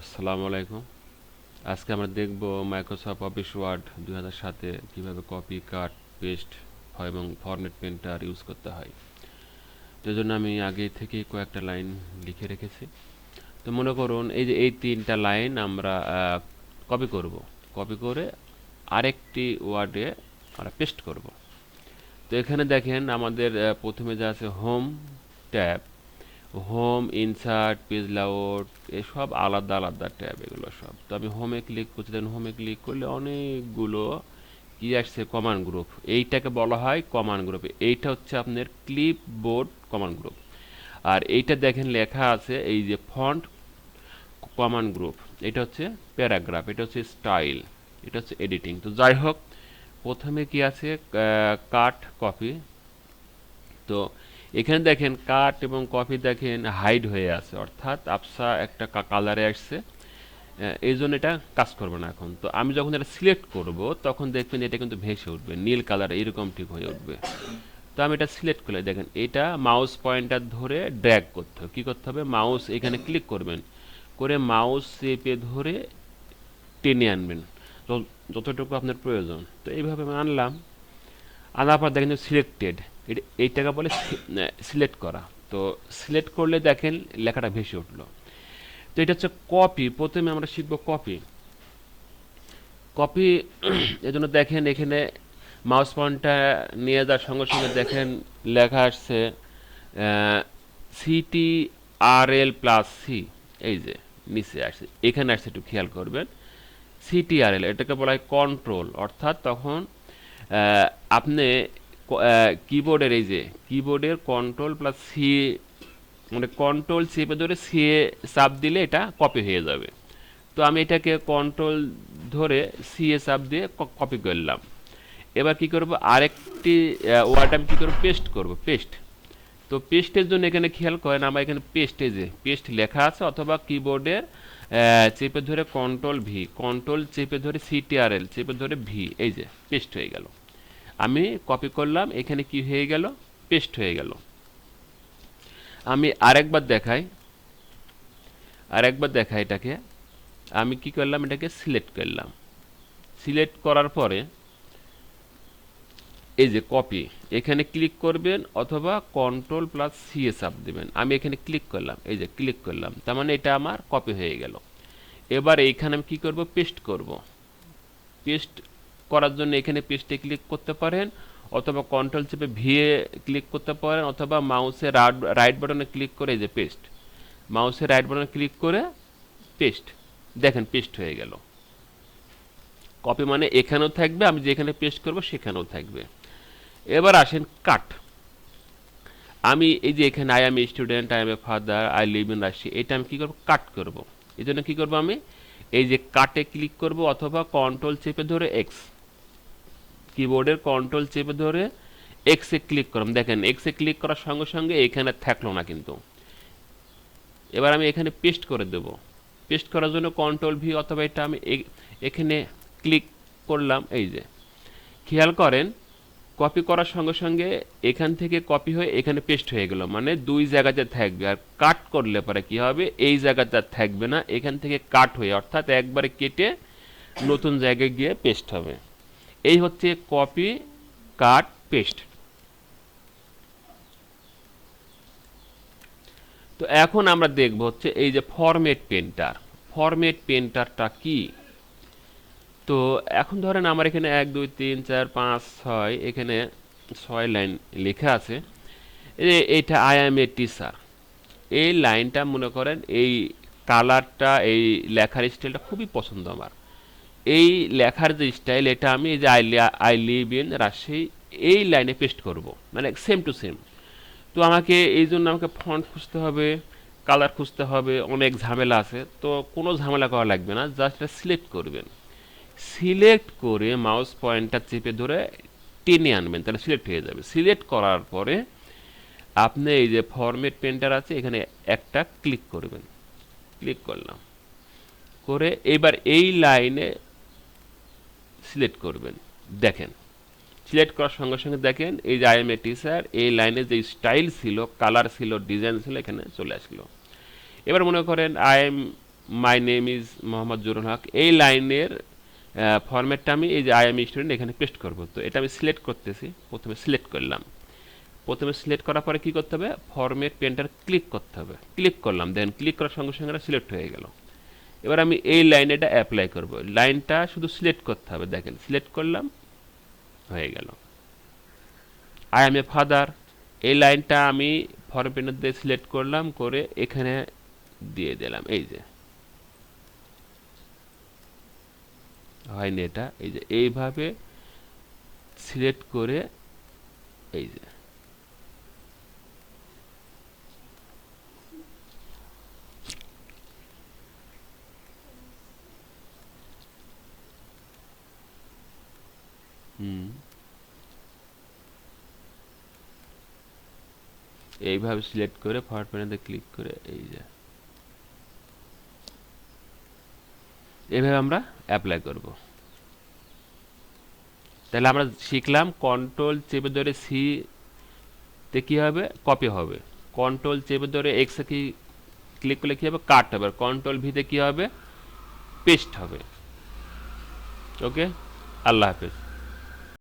আসসালামু আলাইকুম। আজকে আমরা দেখব মাইক্রোসফট অফিস ওয়ার্ড দুই হাজার সাতে কীভাবে কপি কাট পেস্ট এবং ফরম্যাট প্রিন্টার ইউজ করতে হয়। তো জন্য আমি আগে থেকেই কয়েকটা লাইন লিখে রেখেছি। তো মনে করুন, এই যে এই তিনটা লাইন আমরা কপি করব। কপি করে আরেকটি ওয়ার্ডে আমরা পেস্ট করব। তো এখানে দেখেন আমাদের প্রথমে যা আছে home tab home insert page layout এসব আলাদা আলাদা ট্যাব এগুলো সব। তো আমি হোমে ক্লিক করছি দেন হোমে ক্লিক করলে অনেকগুলো কি আসছে? কমান গ্রুপ এইটাকে বলা হয় কমান গ্রুপ এইটা হচ্ছে আপনার ক্লিপ বোর্ড কমান গ্রুপ আর এইটা দেখেন লেখা আছে এই যে ফন্ট কমান গ্রুপ এটা হচ্ছে প্যারাগ্রাফ এটা হচ্ছে স্টাইল এটা হচ্ছে এডিটিং তো যাই হোক, প্রথমে কি আছে? কাট কপি তো এখানে দেখেন কাট এবং কপি দেখেন হাইড হয়ে আছে, অর্থাৎ আপসা একটা কালারে আসছে। এই জন্য এটা কাজ করবে না এখন। তো আমি যখন এটা সিলেক্ট করব, তখন দেখবেন এটা কিন্তু ভেসে উঠবে, নীল কালার এরকম ঠিক হয়ে উঠবে। তো আমি এটা সিলেক্ট করলে দেখেন এটা মাউস পয়েন্টার ধরে ড্র্যাগ করতে হবে। কী করতে হবে? মাউস এখানে ক্লিক করবেন। করে মাউস চেপে ধরে টেনে আনবেন। যত- যতটুকু আপনার প্রয়োজন। তো এইভাবে আমি আনলাম। আনার পর দেখেন সিলেক্টেড এইটাকে বলে সিলেক্ট করা। তো সিলেক্ট করলে দেখেন লেখাটা ভেসে উঠল। তো এটা হচ্ছে কপি প্রথমে আমরা শিখব কপি কপি এজন্য দেখেন এখানে মাউস পয়েন্টটা নিয়ে যাওয়ার সঙ্গে সঙ্গে দেখেন লেখা আসছে C T R L plus C এই যে, নিচে আসছে। এখানে আসছে একটু খেয়াল করবেন। সিটিআরএল এটাকে বলা হয় কন্ট্রোল অর্থাৎ তখন আপনি কিবোর্ডের এই যে কিবোর্ডের কন্ট্রোল প্লাস সি মানে কন্ট্রোল চেপে ধরে সি চাপ দিলে এটা কপি হয়ে যাবে। তো আমি এটাকে কন্ট্রোল ধরে সি এ চাপ দিয়ে কপি করলাম। এবার কি করব? আরেকটি ওয়ার্ড আমি কী করব? পেস্ট করব পেস্ট তো পেস্টের জন্য এখানে খেয়াল করেন, আমার এখানে পেস্টে যে পেস্ট লেখা আছে, অথবা কিবোর্ডের চেপে ধরে কন্ট্রোল ভি কন্ট্রোল চেপে ধরে সিটিআরএল চেপে ধরে ভি এই যে পেস্ট হয়ে গেল। আমি কপি করলাম, এখানে কি হয়ে গেল? পেস্ট হয়ে গেল। আমি আরেকবার দেখাই। আরেকবার দেখাই এটাকে। আমি কি করলাম? এটাকে সিলেক্ট করলাম। সিলেক্ট করার পরে, এই যে কপি এখানে ক্লিক করবেন অথবা কন্ট্রোল প্লাস সিএ চাপ দেবেন। আমি এখানে ক্লিক করলাম, এই যে ক্লিক করলাম। তার মানে এটা আমার কপি হয়ে গেল। এবার এইখানে আমি কি করব? পেস্ট করব। পেস্ট করার জন্য এখানে পেস্টে ক্লিক করতে পারেন, অথবা কন্ট্রোল চেপে ভিএ ক্লিক করতে পারেন, অথবা মাউসে রাইট বাটনে ক্লিক করে এই যে পেস্ট মাউসে রাইট বাটনে ক্লিক করে পেস্ট দেখেন পেস্ট হয়ে গেল। কপি মানে এখানেও থাকবে, আমি যেখানে পেস্ট করব সেখানেও থাকবে। এবার আসেন কাট আমি এই যে এখানে I am student I am a father I live in Rajshahi এটা আমি কী করব? কাট করব। এই জন্য কী করব আমি? এই যে কাটে ক্লিক করব, অথবা কন্ট্রোল চেপে ধরে এক্স কিবোর্ডের কন্ট্রোল চেপে ধরে এক্সে ক্লিক করলাম দেখেন এক্সে ক্লিক করার সঙ্গে সঙ্গে এখানে থাকল না কিন্তু। এবার আমি এখানে পেস্ট করে দেব। পেস্ট করার জন্য কন্ট্রোল ভি অথবা এটা আমি এখানে ক্লিক করলাম, এই যে। খেয়াল করেন কপি করার সঙ্গে সঙ্গে এখান থেকে কপি হয়ে এখানে পেস্ট হয়ে গেল। মানে দুই জায়গাতে থাকবে। আর কাট করলে পরে কি হবে? এই জায়গাতে আর থাকবে না। এখান থেকে কাট হয়ে, অর্থাৎ একবারে কেটে নতুন জায়গায় গিয়ে পেস্ট হবে। এই হচ্ছে কপি কাট পেস্ট তো এখন আমরা দেখব হচ্ছে এই যে ফরম্যাট পেন্টার ফরম্যাট পেন্টারটা কি? তো এখন ধরেন আমার এখানে এক, দুই, তিন, চার, পাঁচ, ছয়, এখানে ছয় লাইন লেখা আছে। এইটা আই এম এ টিচার এই লাইনটা মনে করেন এই কালারটা এই লেখার স্টাইলটা খুবই পছন্দ আমার। এই লেখার যে স্টাইল এটা আমি এই যে I I live in Rajshahi, এই লাইনে পেস্ট করব। মানে সেম টু সেম তো আমাকে এই জন্য আমাকে ফন্ট খুঁজতে হবে কালার খুঁজতে হবে, অনেক ঝামেলা আছে। তো কোনো ঝামেলা করা লাগবে না জাস্ট এটা সিলেক্ট করবেন। সিলেক্ট করে মাউস পয়েন্টটা চেপে ধরে টেনে আনবেন, তাহলে সিলেক্ট হয়ে যাবে। সিলেক্ট করার পরে আপনি এই যে ফরম্যাট পেন্টার আছে, এখানে একটা ক্লিক করবেন। ক্লিক করলাম। করে এবার এই লাইনে সিলেক্ট করবেন। দেখেন, সিলেক্ট করার সঙ্গে সঙ্গে দেখেন, এই যে আইএম এ টিচার এই লাইনে যে স্টাইল ছিল, কালার ছিল, ডিজাইন ছিল, এখানে চলে আসলো। এবার মনে করেন, I am, my name is Mohammad Jurul Haque. এই লাইনের ফরম্যাটটা আমি এই যে আই এম স্টুডেন্ট এখানে পেস্ট করব। তো এটা আমি সিলেক্ট করতেছি, প্রথমে সিলেক্ট করলাম। প্রথমে সিলেক্ট করার পরে কি করতে হবে? ফরম্যাট পেন্টার ক্লিক করতে হবে। ক্লিক করলাম, দেন ক্লিক করার সঙ্গে সঙ্গে সিলেক্ট হয়ে গেল। এবার আমি এই লাইনে এটা অ্যাপ্লাই করব। লাইনটা শুধু সিলেক্ট করতে হবে, দেখেন সিলেক্ট করলাম, হয়ে গেল। আই এম এ ফাদার এই লাইনটা আমি ফর্ম পেন্টার দিয়ে সিলেক্ট করলাম, করে এখানে দিয়ে দিলাম, এই যে। হয়নি এটা, এই যে, এইভাবে সিলেক্ট করে, এই যে। এইভাবে সিলেক্ট করে ফরওয়ার্ড প্যানেলে ক্লিক করে এই যে। এইভাবে আমরা অ্যাপ্লাই করব। তাহলে আমরা শিখলাম কন্ট্রোল চেপে ধরে সি তে কী হবে? কপি হবে। কন্ট্রোল চেপে ধরে এক্সে কি ক্লিক করলে কী হবে? কাট হবে। কন্ট্রোল ভিতে কী হবে? পেস্ট হবে। ওকে আল্লাহ হাফেজ।